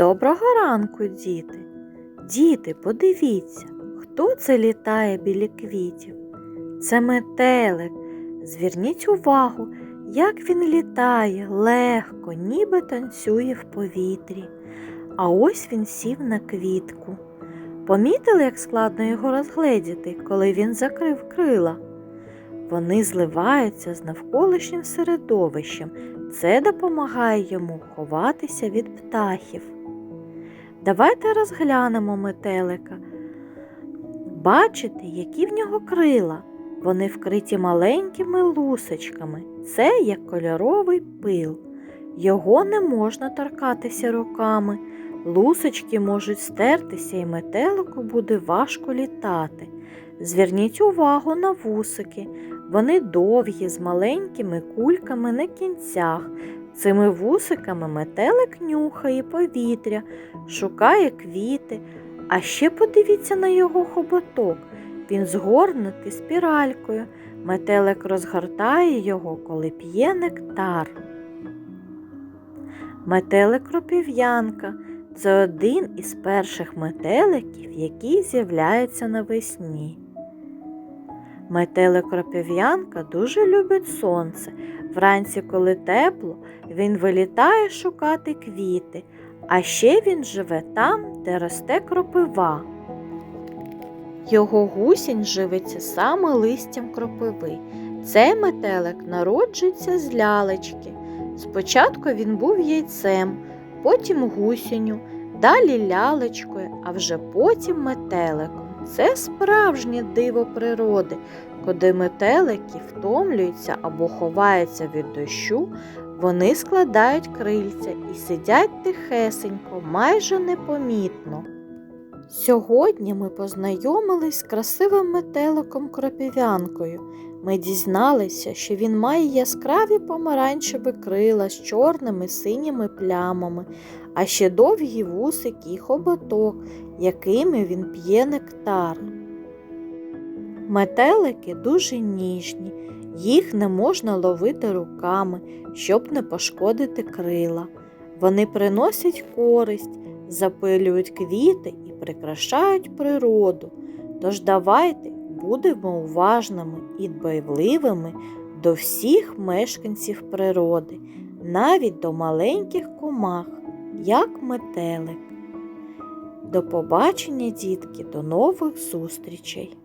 Доброго ранку, діти. Діти, подивіться, хто це літає біля квітів? Це метелик. Зверніть увагу, як він літає легко, ніби танцює в повітрі. А ось він сів на квітку. Помітили, як складно його розгледіти, коли він закрив крила? Вони зливаються з навколишнім середовищем. Це допомагає йому ховатися від птахів. Давайте розглянемо метелика. Бачите, які в нього крила? Вони вкриті маленькими лусочками. Це як кольоровий пил. Його не можна торкатися руками. Лусочки можуть стертися, і метелику буде важко літати. Зверніть увагу на вусики. Вони довгі, з маленькими кульками на кінцях. Цими вусиками метелик нюхає повітря, шукає квіти. А ще подивіться на його хоботок. Він згорнутий спіралькою. Метелик розгортає його, коли п'є нектар. Метелик кропів'янка це один із перших метеликів, який з'являється навесні. Метелик кропів'янка дуже любить сонце. Вранці, коли тепло, він вилітає шукати квіти, а ще він живе там, де росте кропива. Його гусінь живиться саме листям кропиви. Цей метелик народжується з лялечки. Спочатку він був яйцем, потім гусінню, далі лялечкою, а вже потім метеликом. Це справжнє диво природи, коли метелики втомлюються або ховаються від дощу, вони складають крильця і сидять тихесенько, майже непомітно. Сьогодні ми познайомились з красивим метеликом кропів'янкою. Ми дізналися, що він має яскраві помаранчеві крила з чорними синіми плямами, а ще довгі вусики і хоботок, якими він п'є нектар. Метелики дуже ніжні, їх не можна ловити руками, щоб не пошкодити крила. Вони приносять користь, запилюють квіти і прикрашають природу. Тож давайте будемо уважними і дбайливими до всіх мешканців природи, навіть до маленьких комах, як метелик. До побачення, дітки, до нових зустрічей!